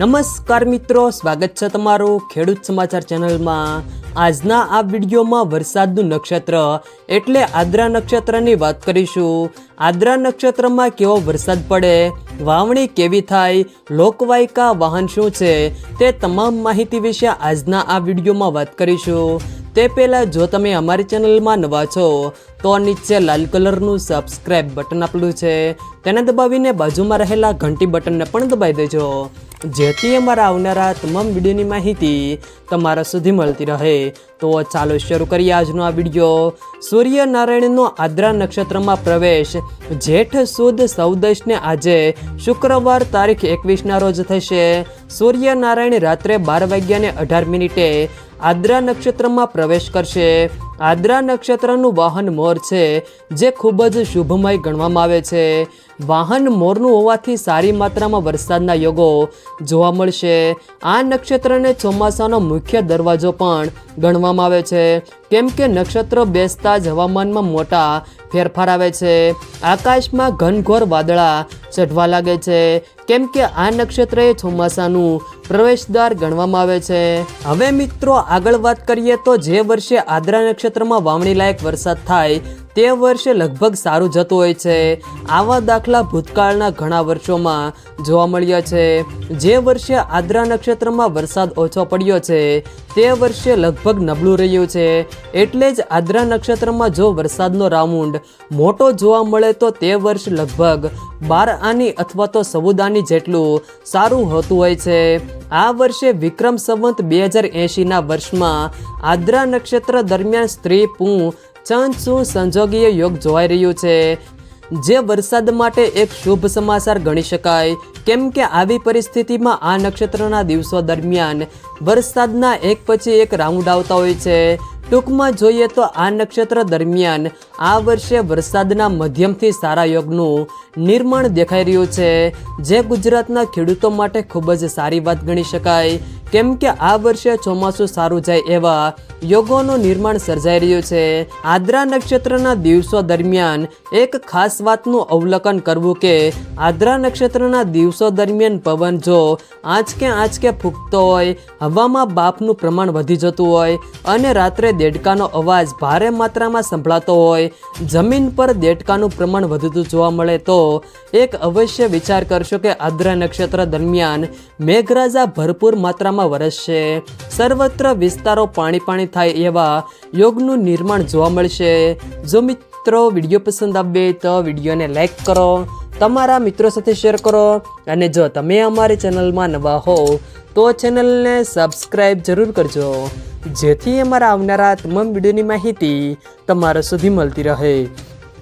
નમસ્કાર મિત્રો, સ્વાગત છે તમારું ખેડૂત સમાચાર ચેનલમાં. આજના આ વિડીયોમાં વરસાદનું નક્ષત્ર એટલે આદ્રા નક્ષત્રની વાત કરીશું. આદ્રા નક્ષત્રમાં કેવો વરસાદ પડે, વાવણી કેવી થાય, લોકવાયકા વાહન શું છે, તે તમામ માહિતી વિશે આજના આ વિડીયોમાં વાત કરીશું. તે પહેલાં જો તમે અમારી ચેનલમાં નવા છો તો નીચે લાલ કલરનું સબસ્ક્રાઇબ બટન આપેલું છે. તેને દબાવીને બાજુમાં રહેલા ઘંટી બટનને પણ દબાવી દેજો. જેથી અમારા આવનારા તમામ વિડીયોની માહિતી તમારા સુધી મળતી રહે. તો ચાલો શરૂ કરીએ આજનો આ વીડિયો. સૂર્યનારાયણનો આદ્રા નક્ષત્રમાં પ્રવેશ. જેઠ સુદ સૌદશને આજે શુક્રવાર તારીખ એકવીસના રોજ થશે. સૂર્યનારાયણ રાત્રે બાર વાગ્યાને અઢાર મિનિટે આદ્રા નક્ષત્રમાં પ્રવેશ કરશે. આદ્રા નક્ષત્રનું વાહન મોર છે, જે ખૂબ જ શુભમય ગણવામાં આવે છે. વાહન મોરનું હોવાથી સારી માત્રામાં વરસાદના યોગો જોવા મળશે. આ નક્ષત્રને ચોમાસાનો મુખ્ય દરવાજો પણ ગણવામાં આવે છે. કેમ કે નક્ષત્ર બેસતા જ હવામાનમાં મોટા ફેરફાર આવે છે. આકાશમાં ઘનઘોર વાદળા ચઢવા લાગે છે. કેમ કે આ નક્ષત્ર એ ચોમાસાનું પ્રવેશદ્વાર ગણવામાં આવે છે. હવે મિત્રો આગળ વાત કરીએ તો જે વર્ષે આદ્રા નક્ષત્રમાં વાવણી લાયક વરસાદ થાય તે વર્ષે લગભગ સારું જતું હોય છે. આવા દાખલા ભૂતકાળના ઘણા વર્ષોમાં જોવા મળ્યા છે. જે વર્ષે આદ્રા નક્ષત્રમાં વરસાદ ઓછો પડ્યો છે, તે વર્ષે લગભગ નબળું રહ્યું છે. એટલે જ આદ્રા નક્ષત્રમાં જો વરસાદનો રાઉન્ડ મોટો જોવા મળે તો તે વર્ષ લગભગ બાર આની અથવા તો સવુદાની જેટલું સારું હોતું હોય છે. આ વર્ષે વિક્રમ સંવંત બે હજાર એંશીના વર્ષમાં આદ્રા નક્ષત્ર દરમિયાન સ્ત્રી પું શું સંજોગીય યોગ જોવાઈ રહ્યું છે. જે વરસાદ માટે એક શુભ સમાચાર ગણી શકાય. કેમ કે આવી પરિસ્થિતિમાં આ નક્ષત્રના દિવસો દરમિયાન વરસાદના એક પછી એક રાઉન્ડ આવતા હોય છે. ટૂંકમાં જોઈએ તો આ નક્ષત્ર દરમિયાન આ વર્ષે વરસાદના મધ્યમથી સારા યોગનું નિર્માણ દેખાઈ રહ્યું છે. જે ગુજરાતના ખેડૂતો માટે ખૂબ જ સારી વાત ગણી શકાય. કેમ કે આ વર્ષે ચોમાસું સારું જાય એવા યોગોનું નિર્માણ સર્જાઈ રહ્યું છે. આદ્રા નક્ષત્રના દિવસો દરમિયાન એક ખાસ વાતનું અવલોકન કરવું કે આદ્રા નક્ષત્રના દિવસો દરમિયાન પવન જો આંચકે આંચકે ફૂંકતો હોય, હવામાં બાફનું પ્રમાણ વધી જતું હોય અને રાત્રે દેડકાનો અવાજ ભારે માત્રામાં સંભળાતો હોય, જમીન પર દેડકાનું પ્રમાણ વધતું જોવા મળે તો એક અવશ્ય વિચાર કરશો કે આદ્રા નક્ષત્ર દરમિયાન મેઘરાજા ભરપૂર માત્રામાં વરસશે સર્વત્ર વિસ્તારો પાણી પાણી થાય એવા યોગનું નિર્માણ જોવા મળશે. જો મિત્રો વીડિયો પસંદ આવે તો વિડીયોને લાઈક કરો, તમારા મિત્રો સાથે શેર કરો અને જો તમે અમારી ચેનલમાં નવા હો તો ચેનલને સબસ્ક્રાઈબ જરૂર કરજો. જેથી અમારા આવનારા તમામ વિડીયોની માહિતી તમારા સુધી મળતી રહે.